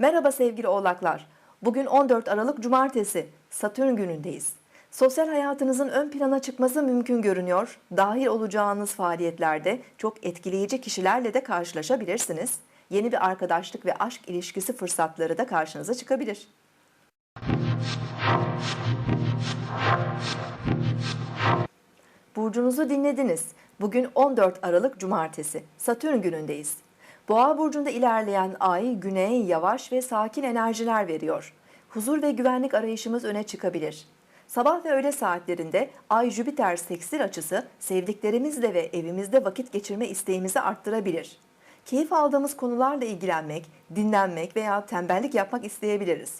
Merhaba sevgili oğlaklar. Bugün 14 Aralık Cumartesi, Satürn günündeyiz. Sosyal hayatınızın ön plana çıkması mümkün görünüyor. Dahil olacağınız faaliyetlerde çok etkileyici kişilerle de karşılaşabilirsiniz. Yeni bir arkadaşlık ve aşk ilişkisi fırsatları da karşınıza çıkabilir. Burcunuzu dinlediniz. Bugün 14 Aralık Cumartesi. Satürn günündeyiz. Boğa burcunda ilerleyen ay güneye yavaş ve sakin enerjiler veriyor. Huzur ve güvenlik arayışımız öne çıkabilir. Sabah ve öğle saatlerinde Ay Jüpiter seksil açısı sevdiklerimizle ve evimizde vakit geçirme isteğimizi arttırabilir. Keyif aldığımız konularla ilgilenmek, dinlenmek veya tembellik yapmak isteyebiliriz.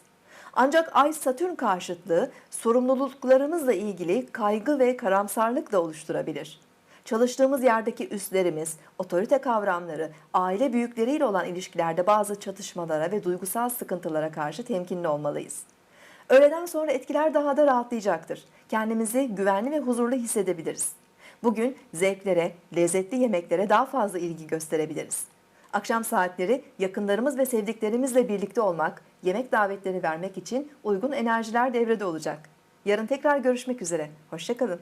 Ancak Ay Satürn karşıtlığı sorumluluklarımızla ilgili kaygı ve karamsarlık da oluşturabilir. Çalıştığımız yerdeki üstlerimiz, otorite kavramları, aile büyükleriyle olan ilişkilerde bazı çatışmalara ve duygusal sıkıntılara karşı temkinli olmalıyız. Öğleden sonra etkiler daha da rahatlayacaktır. Kendimizi güvenli ve huzurlu hissedebiliriz. Bugün zevklere, lezzetli yemeklere daha fazla ilgi gösterebiliriz. Akşam saatleri yakınlarımız ve sevdiklerimizle birlikte olmak, yemek davetleri vermek için uygun enerjiler devrede olacak. Yarın tekrar görüşmek üzere. Hoşçakalın.